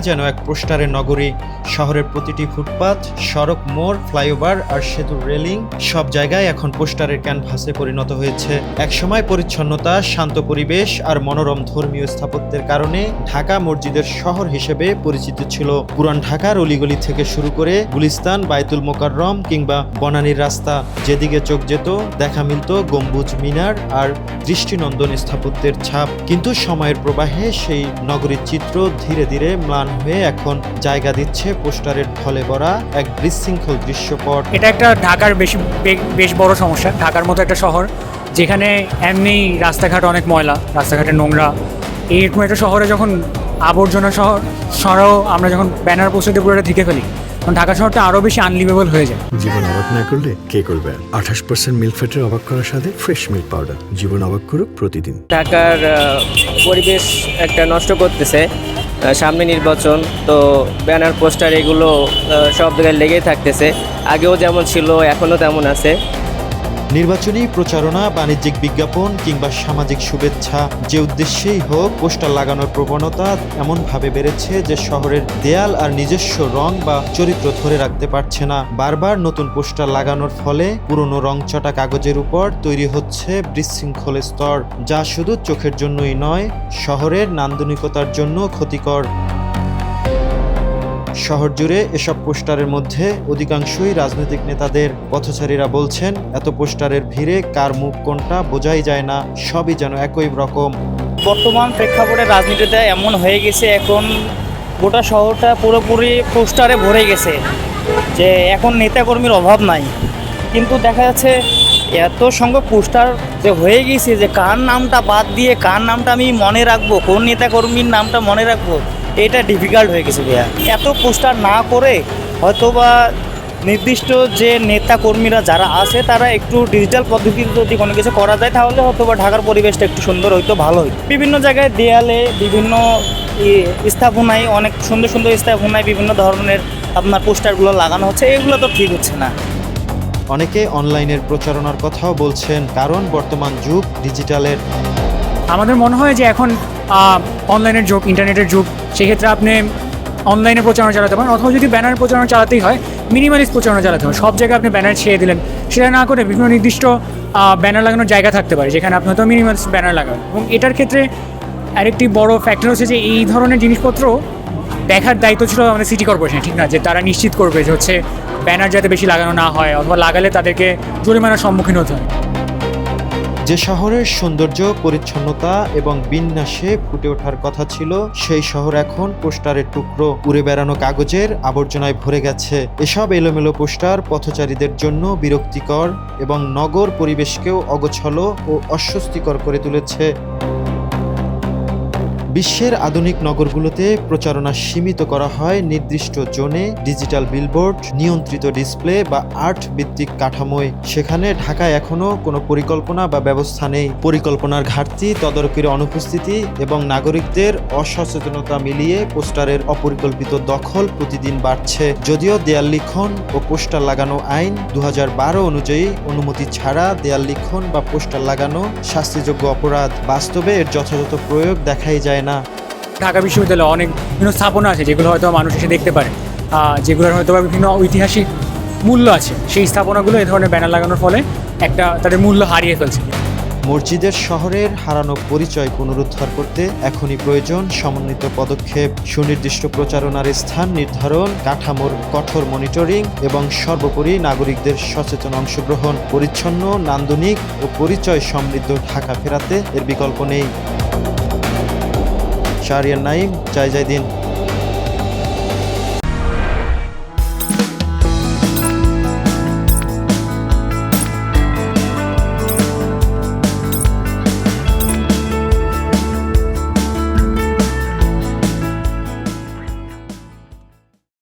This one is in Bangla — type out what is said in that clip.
যেন এক পোস্টারের নগরী। শহরের প্রতিটি ফুটপাত, সড়ক মোড়, ফ্লাইওভার আর সেতুর রেলিং সব জায়গায় এখন পোস্টারের ক্যানভাসে পরিণত হয়েছে। একসময় পরিচ্ছন্নতা, শান্ত পরিবেশ আর মনোরম ধর্মীয় স্থাপত্যের কারণে ঢাকা মসজিদের শহর হিসেবে পরিচিত ছিল। পুরান ঢাকার অলিগলি থেকে শুরু করে গুলিস্তান, বাইতুল মোকাররম কিংবা বনানীর রাস্তা। যেদিকে চোখ যেত, দেখা মিলত গম্বুজ মিনার আর দৃষ্টিনন্দন স্থাপত্যের ছাপ। কিন্তু সময়ের প্রবাহে সেই নগরীর চিত্র ধীরে ধীরে ম্লান হয়ে এখন জায়গা দিচ্ছে পোস্টারের ঢলে ভরা এক বিশৃঙ্খল দৃশ্যপট। এটা একটা ঢাকার বেশি বে- বেশ বড় সমস্যা ঢাকার মতো একটা শহর যেখানে এমনি রাস্তাঘাট অনেক ময়লা রাস্তাঘাটে নোংরা। এইরকম একটা শহরে যখন আবর্জনা শহর সরাও আমরা যখন ব্যানার পোস্টার দিয়ে পুরোটা ঢেকে ফেলি তখন ঢাকা শহরটা আরও বেশি আনলিভেবল হয়ে যায়। জীবন অবাক না করলে কে করবে? আঠাশ পার্সেন্ট মিল্ক ফ্যাটের অবাক করার সাথে ফ্রেশ মিল্ক পাউডার জীবন অবাক করুক প্রতিদিন। ঢাকার পরিবেশ একটা নষ্ট করতেছে। সামনে নির্বাচন, তো ব্যানার, পোস্টার এগুলো সব জায়গায় লেগেই থাকতেছে। আগেও যেমন ছিল, এখনও তেমন আছে। নির্বাচনী প্রচারণা, বাণিজ্যিক বিজ্ঞাপন কিংবা সামাজিক শুভেচ্ছা যে উদ্দেশ্যেই হোক, পোস্টার লাগানোর প্রবণতা এমনভাবে বেড়েছে যে শহরের দেয়াল আর নিজস্ব রং বা চরিত্র ধরে রাখতে পারছে না। বারবার নতুন পোস্টার লাগানোর ফলে পুরনো রংচটা কাগজের উপর তৈরি হচ্ছে বিশৃঙ্খল স্তর, যা শুধু চোখের জন্যই নয়, শহরের নান্দনিকতার জন্য ক্ষতিকর। শহর জুড়ে এসব পোস্টারের মধ্যে অধিকাংশই রাজনৈতিক নেতাদের পথচারীরা বলছেন, এত পোস্টারের ভিড়ে কার মুখ কোনটা বোঝাই যায় না, সবই যেন একই রকম। বর্তমান প্রেক্ষাপটে রাজনীতিতে এমন হয়ে গেছে, এখন গোটা শহরটা পুরোপুরি পোস্টারে ভরে গেছে, যে এখন নেতাকর্মীর অভাব নাই। কিন্তু দেখা যাচ্ছে এত সংখ্যক পোস্টার যে হয়ে গেছে, যে কার নামটা বাদ দিয়ে কার নামটা আমি মনে রাখব, কোন নেতাকর্মীর নামটা মনে রাখব এটা ডিফিকাল্ট হয়ে গেছে ভাইয়া। এত পোস্টার না করে হয়তোবা নির্দিষ্ট যে নেতা কর্মীরা যারা আছে, তারা একটু ডিজিটাল পদ্ধতিতে যদি কোনো কিছু করা যায়, তাহলে হয়তো বা ঢাকার পরিবেশটা একটু সুন্দর হইতো, ভালো হইতো। বিভিন্ন জায়গায় দেয়ালে বিভিন্ন স্থাপনায়, অনেক সুন্দর সুন্দর স্থাপনায় বিভিন্ন ধরনের আপনার পোস্টারগুলো লাগানো হচ্ছে, এগুলো তো ঠিক হচ্ছে না। অনেকে অনলাইনের প্রচারণার কথাও বলছেন, কারণ বর্তমান যুগ ডিজিটালের আমাদের মনে হয় যে এখন অনলাইনের যুগ ইন্টারনেটের যুগ, সেক্ষেত্রে আপনি অনলাইনে প্রচারণা চালাতে পারেন অথবা যদি ব্যানার প্রচারণা চালাতেই হয় মিনিমালিস্ট প্রচারণা চালাতে হয় সব জায়গায় আপনি ব্যানার ছেড়ে দিলেন। সেটা না করে বিভিন্ন নির্দিষ্ট ব্যানার লাগানোর জায়গা থাকতে পারে, যেখানে আপনি হয়তো মিনিমালিস্ট ব্যানার লাগাবেন। এবং এটার ক্ষেত্রে আরেকটি বড় ফ্যাক্টর হচ্ছে যে এই ধরনের জিনিসপত্র দেখার দায়িত্ব ছিল আমাদের সিটি কর্পোরেশন ঠিক না? যে তারা নিশ্চিত করবে যে হচ্ছে ব্যানার যাতে বেশি লাগানো না হয়, অথবা লাগালে তাদেরকে জরিমানার সম্মুখীন হতে হয়। যে শহরের সৌন্দর্য, পরিচ্ছন্নতা এবং বিন্যাসে ফুটে ওঠার কথা ছিল, সেই শহর এখন পোস্টারের টুকরো। উড়ে বেড়ানো কাগজের আবর্জনায় ভরে গেছে। এসব এলোমেলো পোস্টার পথচারীদের জন্য বিরক্তিকর এবং নগর পরিবেশকেও অগোছল ও অস্বস্তিকর করে তুলেছে। বিশ্বের আধুনিক নগরগুলোতে প্রচারণা সীমিত করা হয় নির্দিষ্ট জোনে, ডিজিটাল বিলবোর্ড, নিয়ন্ত্রিত ডিসপ্লে বা আর্ট ভিত্তিক কাঠামোয়। সেখানে ঢাকায় এখনও কোনো পরিকল্পনা বা ব্যবস্থা নেই। পরিকল্পনার ঘাটতি, তদারকির অনুপস্থিতি এবং নাগরিকদের অসচেতনতা মিলিয়ে পোস্টারের অপরিকল্পিত দখল প্রতিদিন বাড়ছে। যদিও দেয়াল লিখন ও পোস্টার লাগানো আইন দু হাজার বারো অনুযায়ী অনুমতি ছাড়া দেয়াল লিখন বা পোস্টার লাগানো শাস্তিযোগ্য অপরাধ। বাস্তবে এর যথাযথ প্রয়োগ দেখাই যায় না। ঢাকা বিশ্ববিদ্যালয়ে অনেক বিভিন্ন স্থাপনা আছে যেগুলো হয়তো মানুষ এসে দেখতে পারে। যেগুলোর হয়তো বিভিন্ন ঐতিহাসিক মূল্য আছে। সেই স্থাপনাগুলো এই ধরনের ব্যানার লাগানোর ফলে একটা তাদের মূল্য হারিয়ে ফেলছে। মসজিদের শহরের হারানো পরিচয় পুনরুদ্ধার করতে এখনই প্রয়োজন সমন্বিত পদক্ষেপ। সুনির্দিষ্ট প্রচারণার স্থান নির্ধারণ কাঠামোর কঠোর মনিটরিং এবং সর্বোপরি নাগরিকদের সচেতন অংশগ্রহণ। পরিচ্ছন্ন নান্দনিক ও পরিচয় সমৃদ্ধ ঢাকা ফেরাতে এর বিকল্প নেই। শাহরিয়ার নাইম জয় জয় দিন।